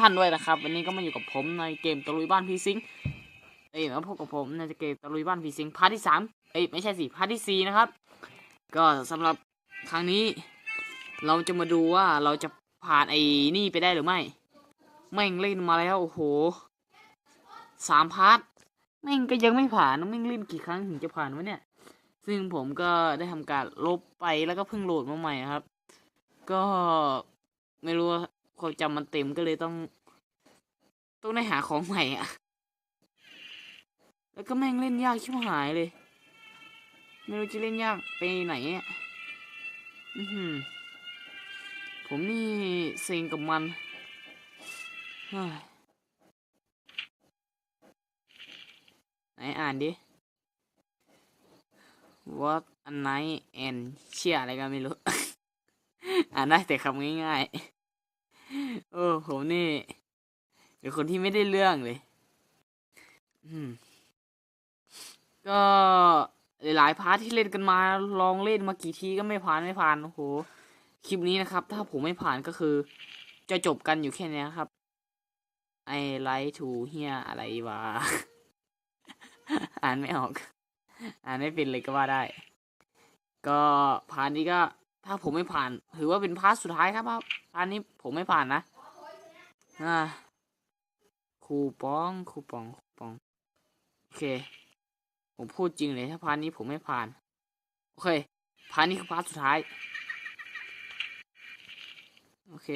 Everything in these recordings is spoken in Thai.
ท่านด้วยนะครับ วันนี้ก็มาอยู่กับผมในเกมตะลุยบ้านพีซิงค์เอ้ยมาพบกับผมในเกมตะลุยบ้านพีซิงค์พาร์ทที่สามเอ้ยไม่ใช่สิพาร์ทที่สี่นะครับ ก็สำหรับครั้งนี้ เราจะมาดูว่าเราจะผ่านไอ้นี่ไปได้หรือไม่แม่งเล่นมาแล้วโอ้โหสามพาร์ทแม่งก็ยังไม่ผ่านนะแม่งเล่นกี่ครั้งถึงจะผ่านวะเนี่ย ซึ่งผมก็ได้ทำการลบไปแล้วก็เพิ่งโหลดมาใหม่ครับ ก็ไม่รู้ว่าความจำมันเต็มก็เลยต้อง ต้องได้หาของใหม่อะ แล้วก็แม่งเล่นยากชิบหายเลย ไม่รู้จะเล่นยากไปไหนอะอือหือผมนี่เซ็งกับมันไหนอ่านดิ what a night and เชี่ยอะไรกันไม่รู้ อ่านได้แต่คำง่ายๆ โอ้ผมนี่ เป็นคนที่ไม่ได้เรื่องเลย อืม ก็หลายๆพาร์ทที่เล่นกันมา ลองเล่นมากี่ทีก็ไม่ผ่านไม่ผ่านโอ้โหคลิปนี้นะครับ ถ้าผมไม่ผ่านก็คือ จะจบกันอยู่แค่นี้ครับ ไอไลท์ทูเฮียอะไรวะอ่านไม่ออก อ่านไม่เป็นเลยก็ว่าได้ ก็พาร์ทนี้ก็ ถ้าผมไม่ผ่าน ถือว่าเป็นพาร์ทสุดท้ายครับครับพาร์ทนี้ผมไม่ผ่านนะ อ่า คูปองคูปองคูปอง โอเค ผมพูดจริงเลยถ้าพาร์ทนี้ผมไม่ผ่าน โอเค พาร์ทนี้คือพาร์ทสุดท้าย โอเค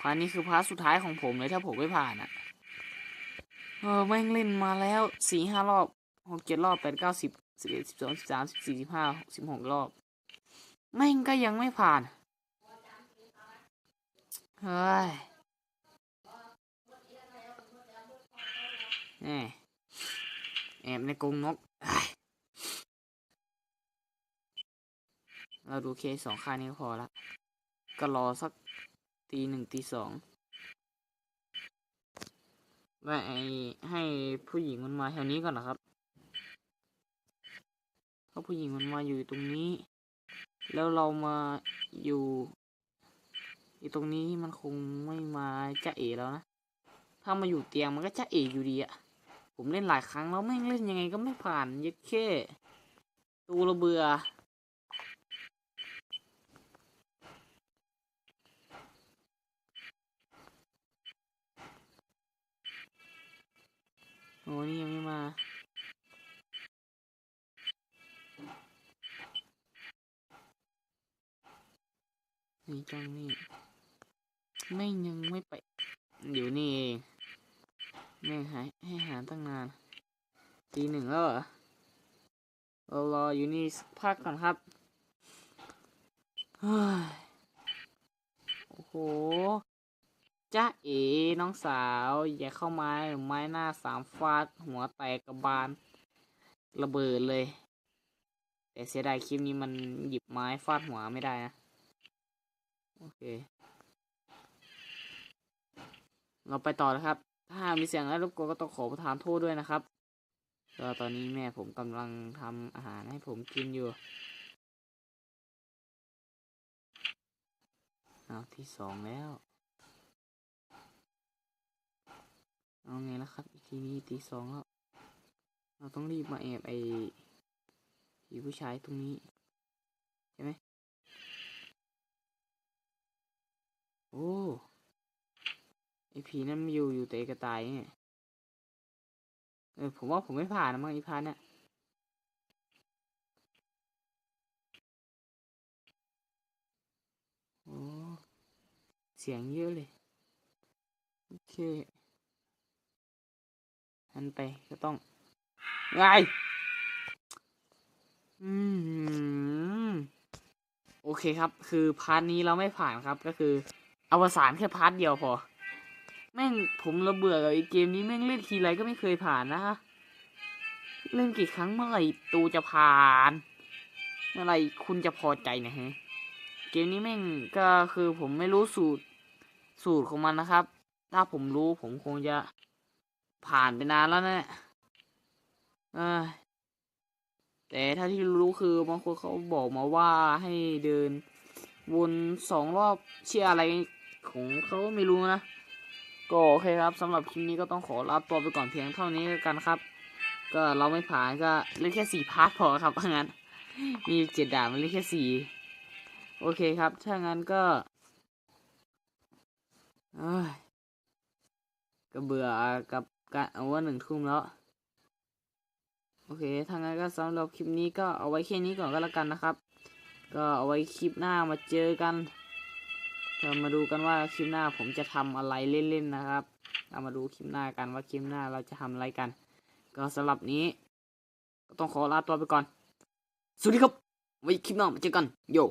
พาร์ทนี้คือพาร์ทสุดท้ายของผมเลยถ้าผมไม่ผ่านอะเออแม่งเล่นมาแล้วสี่ห้ารอบหกเจ็ดรอบแปดเก้าสิบสิบเอ็ดสิบสองสิบสามสิบสี่สิบห้าสิบหกรอบ แม่งก็ยังไม่ผ่าน เฮ้ย แหมแอบในกรงนก เราดูเคสองค่านี้พอละ ก็รอสักตีหนึ่งตีสองว่าไอให้ผู้หญิงมันมาแถวนี้ก่อนนะครับเพราะผู้หญิงมันมาอยู่ตรงนี้ แล้วเรามาอยู่อยู่ตรงนี้มันคงไม่มาจะเอ๋แล้วนะ ถ้ามาอยู่เตียงมันก็จะเอ๋อยู่ดีอะ ผมเล่นหลายครั้งแล้วแม่งเล่นยังไงก็ไม่ผ่านยัดเข้ตูระเบือโอ้นี่ยังไม่มานี่จังนี่แม่ยังไม่ไปอยู่นี่เอง แม่งหายให้หาตั้งนานตีหนึ่งแล้วเหรอเรารออยู่นี่สักพักก่อนครับโอ้โหจ้าเอ๋น้องสาว อย่าเข้ามาไม้หน้าสามฟาด หัวแตกกระบาล ระเบิดเลย แต่เสียดายคลิปนี้มันหยิบไม้ฟาดหัวไม่ได้นะ โอเค เราไปต่อนะครับ ถ้ามีเสียงอะไรรบกวนก็ต้องขอประทานโทษด้วยนะครับก็ตอนนี้แม่ผมกำลังทำอาหารให้ผมกินอยู่เอาที่สองแล้ว เอาไงนะครับ อีกทีนี้ตีสองแล้ว เราต้องรีบมาแอบไอ้ผีผู้ชายตรงนี้ ใช่ไหม โอ้ ไอผีนั่นมันอยู่อยู่แต่กระต่ายเนี่ยเออผมว่าผมไม่ผ่านนะมั้งไอพานเนี่ยโอ้เสียงเยอะเลย โอเคหันไปก็ต้องไงอืมโอเคครับ คือพาร์ทนี้เราไม่ผ่านครับก็คืออวสานแค่พาร์ทเดียวพอ แม่งผมระเบื่อกับไอเกมนี้แม่งเล่นทีไรก็ไม่เคยผ่านนะฮะเล่นกี่ครั้งเมื่อไหร่ตูจะผ่าน เมื่อไหร่คุณจะพอใจนะฮะเกมนี้แม่งก็คือผมไม่รู้สูตรสูตรของมันนะครับ ถ้าผมรู้ผมคงจะผ่านไปนานแล้วนะเอ้ยแต่ถ้าที่รู้คือบางคนเขาบอกมาว่าให้เดินวนสองรอบเชื่ออะไรของเขาไม่รู้นะ ก็โอเคครับสำหรับคลิปนี้ก็ต้องขอลาตัวไปก่อนเพียงเท่านี้แล้วกันครับ ก็เราไม่ผ่านก็เล่นแค่สี่พาร์ทพอครับถ้างั้นมีเจ็ดด่านมันเล่นแค่สี่โอเคครับ ถ้างั้นก็อ้ยก็เบื่อกับการเอาว่าหนึ่งทุ่มแล้ว โอเคถ้างั้นก็สำหรับคลิปนี้ก็เอาไว้แค่นี้ก่อนก็แล้วกันนะครับ ก็เอาไว้คลิปหน้ามาเจอกัน เรามาดูกันว่าคลิปหน้าผมจะทำอะไรเล่นๆนะครับ เรามาดูคลิปหน้ากันว่าคลิปหน้าเราจะทำอะไรกัน ก็สำหรับนี้ ก็ต้องขอลาตัวไปก่อน สวัสดีครับ ไว้คลิปหน้ามาเจอกัน โย่